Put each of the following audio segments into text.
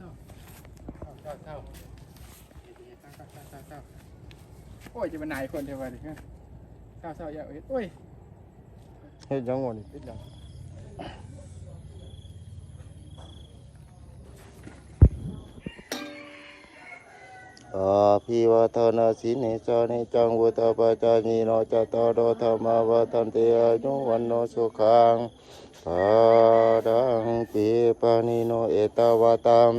เท่าเท่าเท่าโอ้ยจะเป็นนายคนเทวดาดิเท่าเท่าอย่าเอ้ยโอ้ยเฮ็ดหยังบ่นี่เป็นหยังอาภิวาทนาสิเนจานิจังวุตาปจายิโนจตารธรรมาวทันเติอายุวันโนสุขัง ปาดังปีปานิโนเอตาวาตัม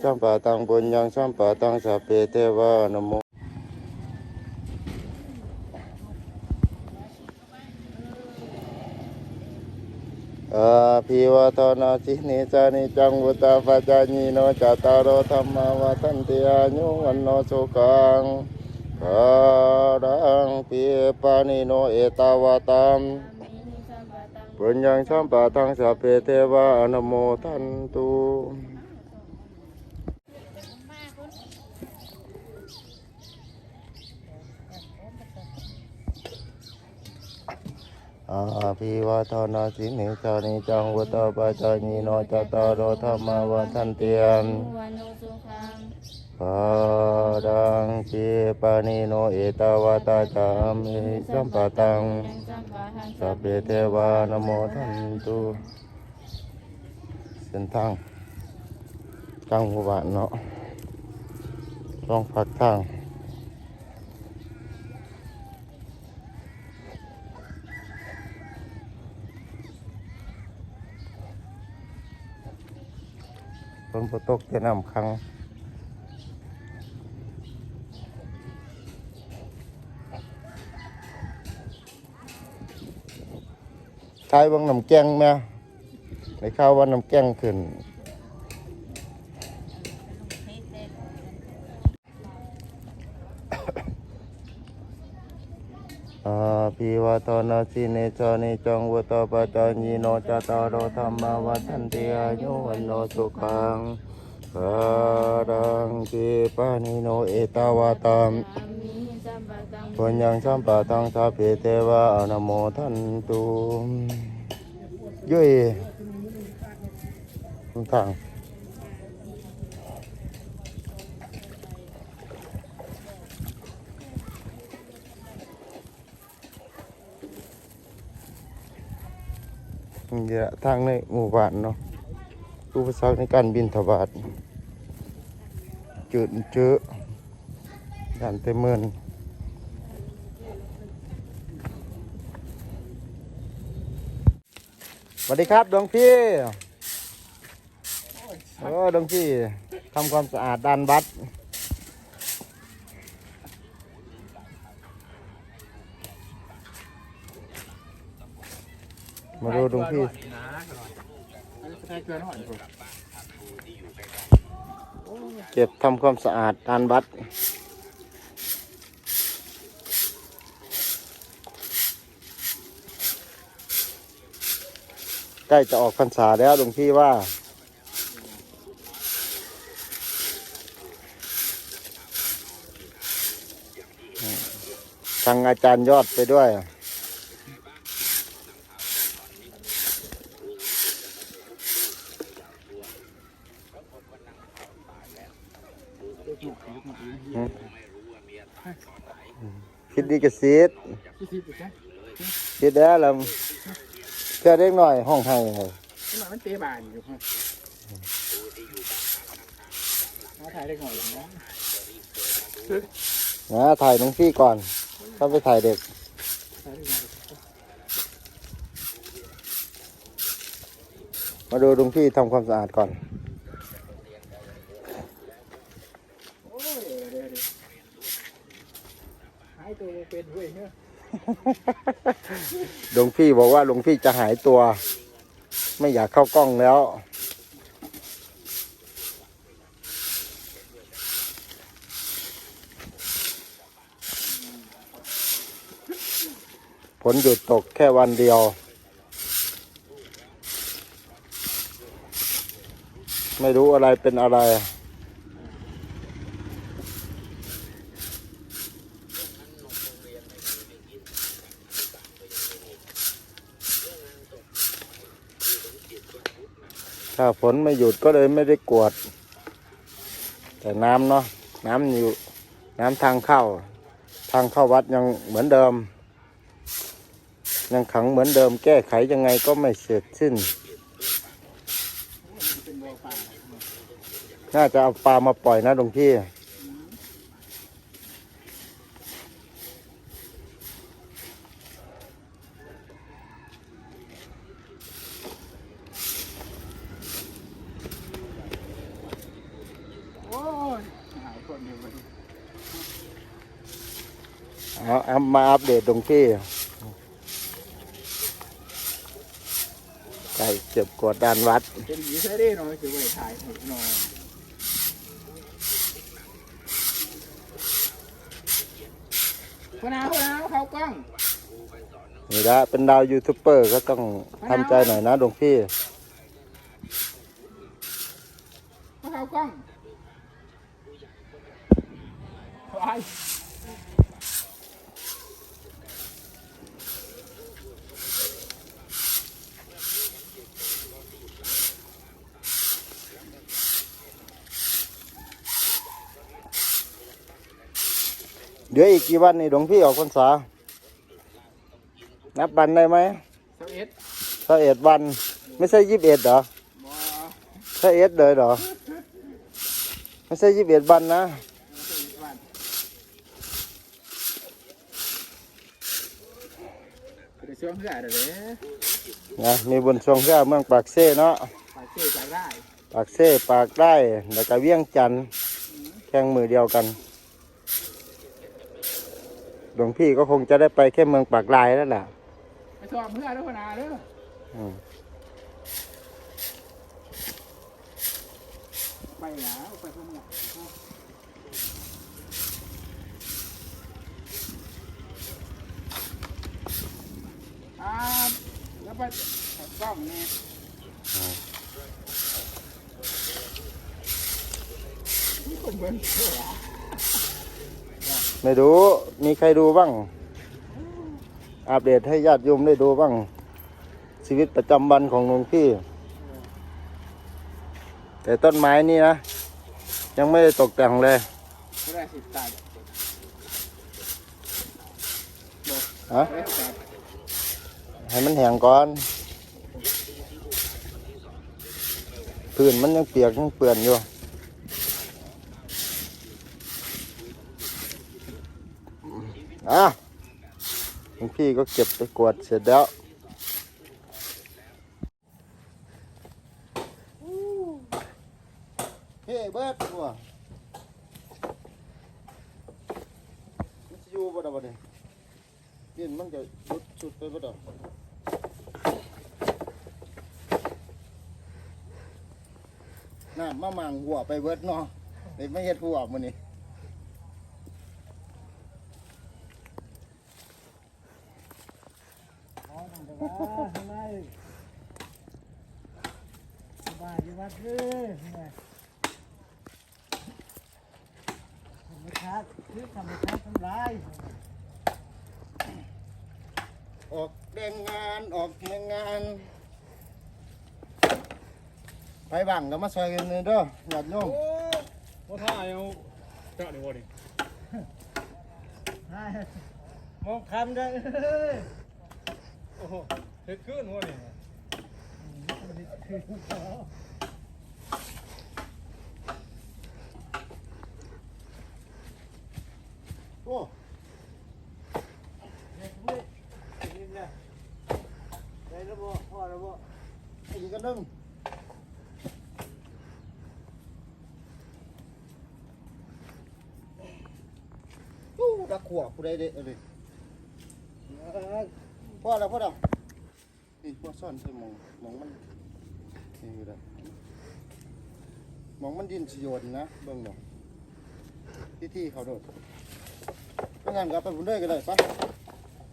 สัมปะตังบุญยังสัมปะตังสัพเพเทวานโมอาภิวาทนาสิเนจานิจังวุตาปจายิโนจตารโอธรรมาวทันติอายุวันโนสุขังปาดังปีปานิโนเอตาวาตัม ปุญญังสัมปะทังสัพเพเทวานโมทันตุอาภิวาทนาสิเนจานิจังวุตาปจายิโนจตารโอธรรมาวทันติอันวันโนสุขัง ปาดังชีปานิโนเอตาวาตาจามิสัมปตังสัพเพเทวานโมทันตุเส้นทางกลางหมู่บ้านเนาะลองพักทางฝนตกจะนำคัง ทายเบางน้ำแกงแม่ในข้าวว่าน้ำแกงขึ้นอาภิวาทนาสิเนจานิจังวุตาปจายิโนจตารโอธรรมาวัฏันติอายุวันโนสุขัง ปาดังกีปานิโนเอตาวาตัมอามิสัมปะตังปุญญังสัมปะทังสัพเพเทวาอนโมทันตุยุยทุกทางนี่แหละทางในหมู่บ้านเนาะ อุปสรรคในการบินทบาทจุดเจอด่านเตมเมือนสวัสดีครับดวงพี่โอ้ดวงพี่ทำความสะอาดด้านวัดมาดูดวงพี่ ใช้เกลือหน่อยเก็บทำความสะอาดด้านวัด ใกล้จะออกพรรษาแล้วหลวงพี่ว่า ทางอาจารย์ยอดไปด้วย ดดีกับซีดที่ที่ติดนะคิดแล้วลำเพื่อเล็กหน่อยห้องให้ให้นี่มันมันเตะบานอยู่ครับมาถ่ายได้หน่อยนะนะถ่ายหลวงพี่ก่อนถ้าไปถ่ายเด็กถ่ายได้หน่อยมาดูหลวงพี่ทำความสะอาดก่อน โอ้ยเดี๋ยวเดี๋ยวหายตัว เป็นเว้ยเนอะหลวงพี่บอกว่าหลวงพี่จะหายตัว ไม่อยากเข้ากล้องแล้วฝนหยุดตกแค่วันเดียวไม่รู้อะไรเป็นอะไร ถ้าฝนไม่หยุดก็เลยไม่ได้กวด แต่น้ำเนาะน้ำอยู่ น้ำทางเข้า ทางเข้าวัดยังเหมือนเดิม ยังขังเหมือนเดิม แก้ไขยังไงก็ไม่เสร็จสิ้น น่าน่าจะเอาปลามาปล่อยนะหลวงพี่ โอ้ยหายคนเดียววันนี้ เอาเอามาอัปเดตหลวงพี่ไก่เก็บกวดด้านวัดเป็นผีใช่ได้เนาะคือไปถ่ายหมดเนาะคนเอาคนเอาเขากล้องนี่ละเป็นดาวยูทูบเบอร์ก็ต้องทำใจหน่อยนะหลวงพี่เขาเขากล้องไป ดี๋ยวอีกกี่วันนี่หลวงพี่ออกพรรษา นับวันได้ไหมเซเอ็ดถ้าเอ็ดวัน ไม่ใช่ยี่สิบเอ็ดเหรอบอถ้าเอ็ดเลยเหรอ ไม่ใช่ยี่สิบเอ็ดวันนะเซเอ็ดวันเดี๋ยวช่วงเพื่ออะไรเลยนะมีบนช่วงเรือเมืองปากเซ่เนาะไปเชื่อใจได้ ปากเซ่ปากได้ แล้วก็เวียงจันทน์แข่งมือเดียวกัน หลวงพี่ก็คงจะได้ไปแค่เมืองปากลายแล้วแหละไปสอบเพื่อแล้วคนอาเด้ออืมไปแล้วไปพวกมึงอ่าแล้วไปกล้องนี่นี่ผมเบิ่งเชื่อ ไม่รู้มีใครดูบ้าง อัปเดตให้ญาติโยมได้ดูบ้าง ชีวิตประจำวันของหลวงพี่ แต่ต้นไม้นี่นะ ยังไม่ได้ตกแต่งเลยฮะให้มันแห้งก่อนพื้นมันยังเปียกยังเปื่อนอยู่ อะหลวงพี่ก็เก็บไปกวดเสร็จแล้วเฮ้เบิดบัวมันจะอยู่บ่ได้บ่เนี่ยดินมันจะรุดสุดไปบ่ได้น้ำมามังหัวไปเบิดเนาะเลยไม่เฮ็ดหัวมื้อนี้ สบายดีวัดเลยธรรมชาติคือธรรมชาติทำลายออกแรงงานออกแรงงาน ไปบังก็มาซอยกันเลยเด้อญาติโยมว่าถ้าเอาเจ้าะดีกว่าดิให้มองคำได้ โอ้โหเฮ็ดขึ้นวะนี่โอ้เด็กเว้ยนี่นะได้แล้วบ่พอแล้วบ่อีกกันนึงโอ้ตะขวบผู้ใดเด้อเลย พ่อแล้วพ่อแล้วนี่พ่อซ่อนใส่หมองหมองมันนี่อยู่แล้วหมองมันดินสิโยนนะเบิ่งดอกที่ที่เขาโดดถ้างั้นก็ไปบุญด้วยก็ได้ปะ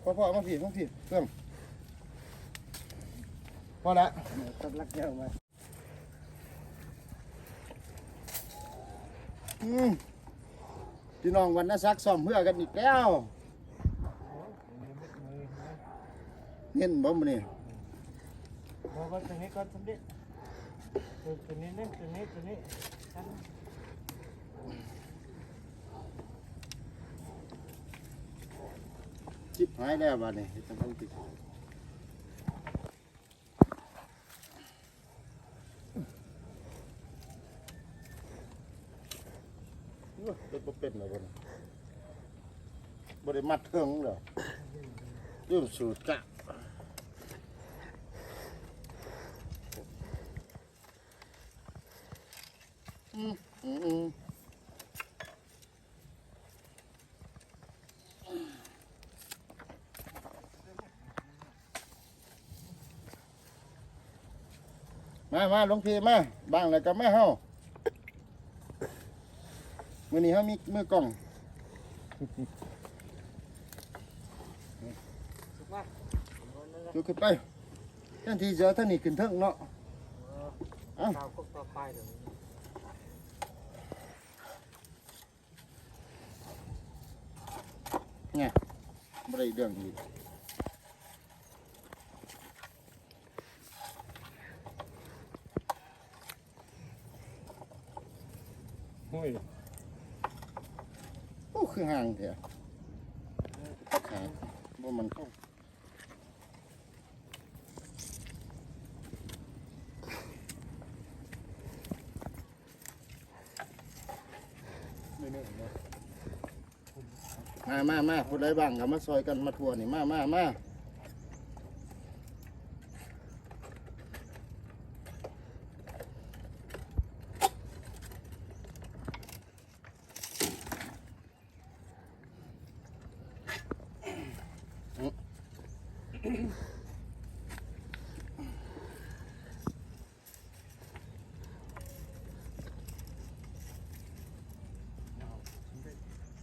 พ่อพ่อมาผิดมาผิดเครื่องพอละกำลักเดียวมาอืมพี่น้องวันนักซักซ้อมเพื่อกันอีกแล้ว เห็นบ่มื้อนี้บอกว่าตัวนี้ก็สำเร็จตัวนี้นั่นตัวนี้ตัวนี้จิบหายแล้วบ้านนี้จะต้องติดเป็นบ่เป็นเหรอบ่เนี่ยบ่ได้มัดเทิงเหรอเรื่องสูตรกะอืมอืมอืม มามาหลวงพี่มาบางแล้วก็มาเฮามื้อนี้เฮามีมือกล้องดูขึ้นไปทันทีเจอท่านนี่ขึ้นเทิงเนาะเอ้าก็ต่อไปเลยบ่ได้เรื่องอีก โอ้ยโอ้คือห่างเถอะขาบ่มันเข้าไม่เนื่อยเนาะมามามาผู้ใดบ้างก็มาซอยกันมาทัวนี่มามามา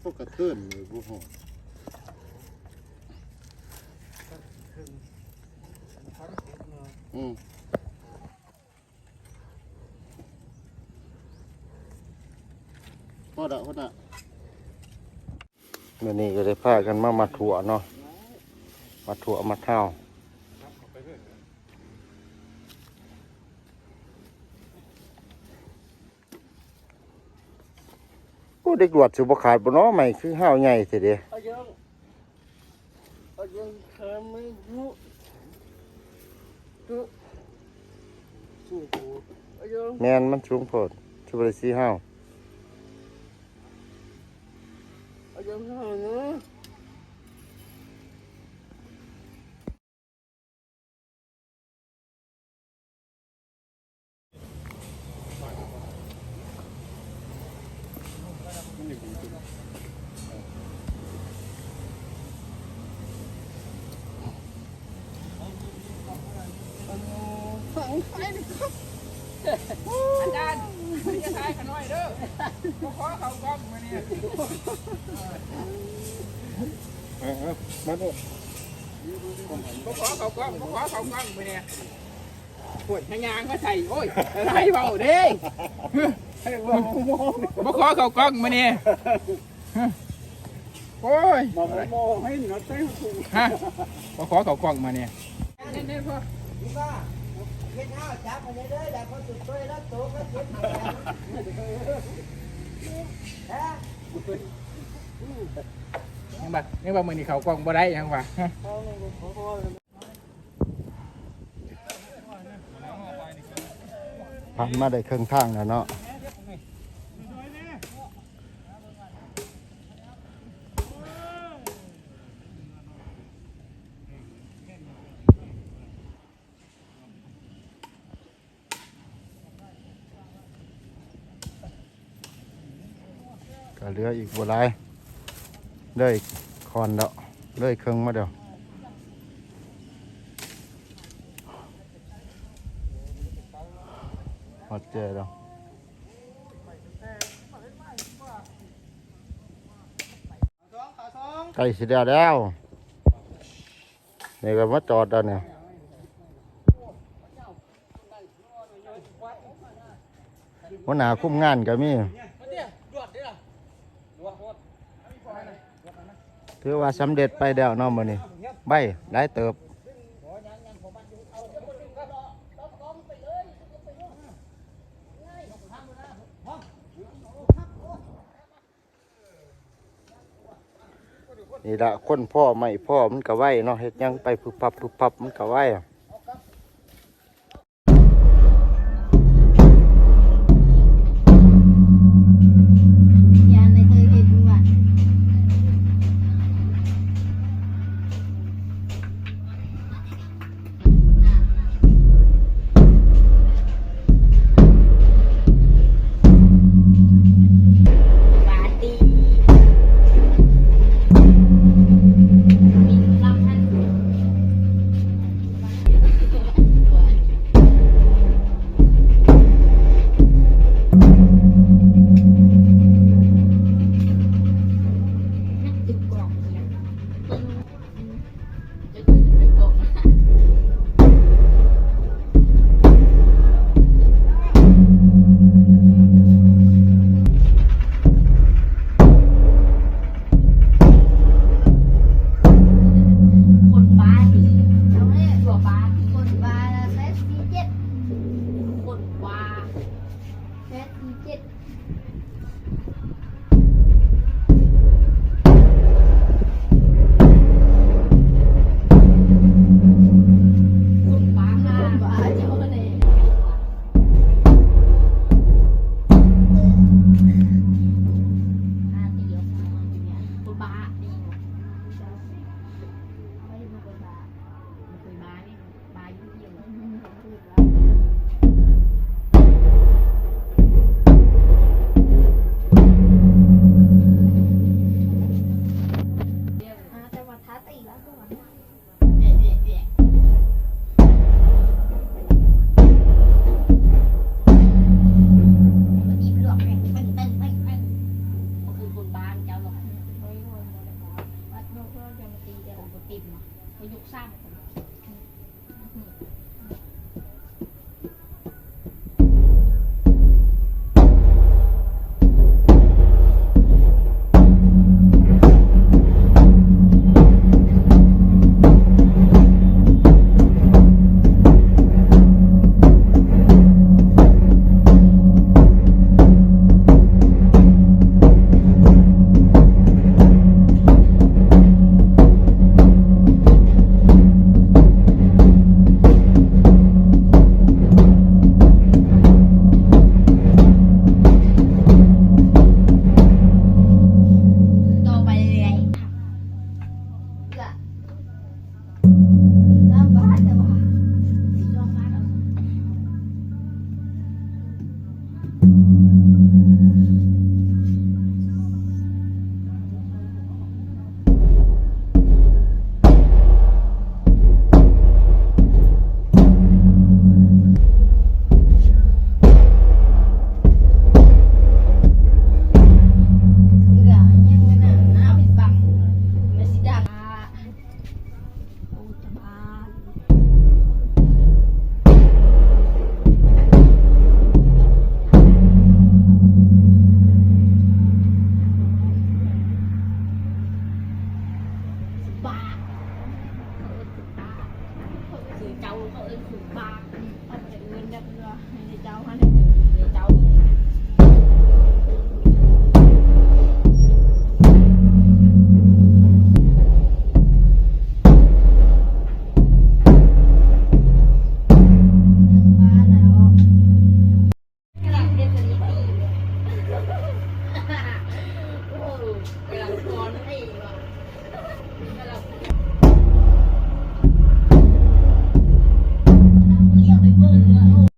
พวกกระเตื้อนอยู่บ่ฮู้พันเอ็ดเนอืมพอดะพอดะมื่อนี้ก็ได้พากันมามาถั่วเนาะมาถั่วมาเท่า ครับเอาไปเรื่อย โอ้ เด็กหลวดสุบขาดบ่เนาะใหม่คือห้าวใหญ่สิเด้เอายังเอายังเคยไม่รู้ตัวสู้กูเอายังแม่นมันสูงโพดสุบได้สีห้าวเอายังเท่านะ อาจารย์อย่าทายขน้อยเด้อขอเขากล้องมาเนี่ยเอาเอามาดูขอเขากล้องขอเขากล้องมาเนี่ยโอ้ยางมาใส่โอ้ยอะไรเบาเด้บ่ขอเขากล้องมาเนี่ยโอ้ยมาโมให้หนูเต้นฮะบ่ขอเขากล้องมาเนี่ยเนี่ๆพ่อ พี่บ้าเฮ็ดข้าจับมาเลยเด้ออย่าพอสุดตัวแล้วตัวก็เจ็บมาฮะยังบ่ยังบ่มือนี่เขากล้องบ่ได้ยังว่าฮะผ่านมาได้ครึ่งทางแล้วเนาะ ก็ เหลืออีกบัวลายเลยคอนแล้วเลยเครื่องมาเดียวหมดเจแล้วใกล้สิได้แล้วนี่ก็มาจอดแล้วเนี่ยวันหนาคุ้มงานก็มี ถือว่าสำเร็จไปแล้วเนาะมือนี่ใบไลาเติบนี่ละคนพ่อไม่พ่อมันก็ไหวเนาะเฮ็ดยังไปผุบพับผุบพับมันก็ไหวอะ เจ้าเขเอิ้นสูงบากเอาไเอิ้นเรียกเรือให้เจ้ามาเลย